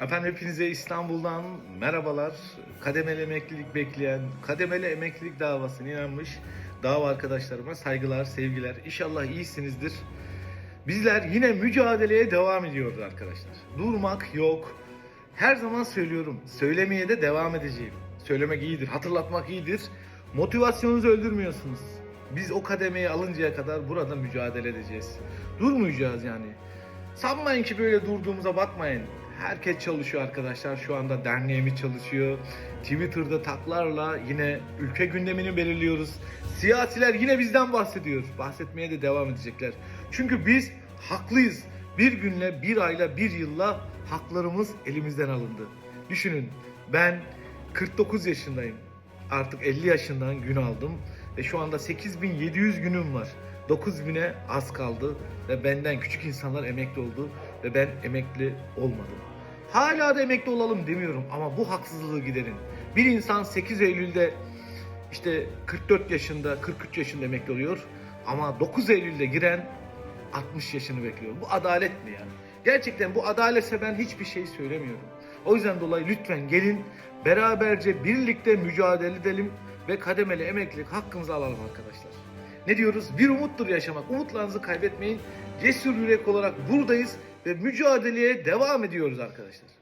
Efendim hepinize İstanbul'dan merhabalar. Kademeli emeklilik bekleyen, kademeli emeklilik davasına inanmış dava arkadaşlarıma saygılar, sevgiler. İnşallah iyisinizdir. Bizler yine mücadeleye devam ediyoruz arkadaşlar. Durmak yok. Her zaman söylüyorum. Söylemeye de devam edeceğim. Söylemek iyidir, hatırlatmak iyidir. Motivasyonunuzu öldürmüyorsunuz. Biz o kademeyi alıncaya kadar burada mücadele edeceğiz. Durmayacağız yani. Sanmayın ki böyle durduğumuza bakmayın. Herkes çalışıyor arkadaşlar. Şu anda derneğimiz çalışıyor. Twitter'da taklarla yine ülke gündemini belirliyoruz. Siyasiler yine bizden bahsediyor. Bahsetmeye de devam edecekler. Çünkü biz haklıyız. Bir günle, bir ayla, bir yılla haklarımız elimizden alındı. Düşünün ben 49 yaşındayım. Artık 50 yaşından gün aldım. Ve şu anda 8700 günüm var. 9000'e az kaldı ve benden küçük insanlar emekli oldu ve ben emekli olmadım. Hala da emekli olalım demiyorum ama bu haksızlığı giderin. Bir insan 8 Eylül'de işte 44 yaşında, 43 yaşında emekli oluyor ama 9 Eylül'de giren 60 yaşını bekliyor. Bu adalet mi ya? Gerçekten bu adaletse ben hiçbir şey söylemiyorum. O yüzden dolayı lütfen gelin beraberce birlikte mücadele edelim ve kademeli emeklilik hakkımızı alalım arkadaşlar. Ne diyoruz? Bir umuttur yaşamak. Umutlarınızı kaybetmeyin. Cesur yürek olarak buradayız ve mücadeleye devam ediyoruz arkadaşlar.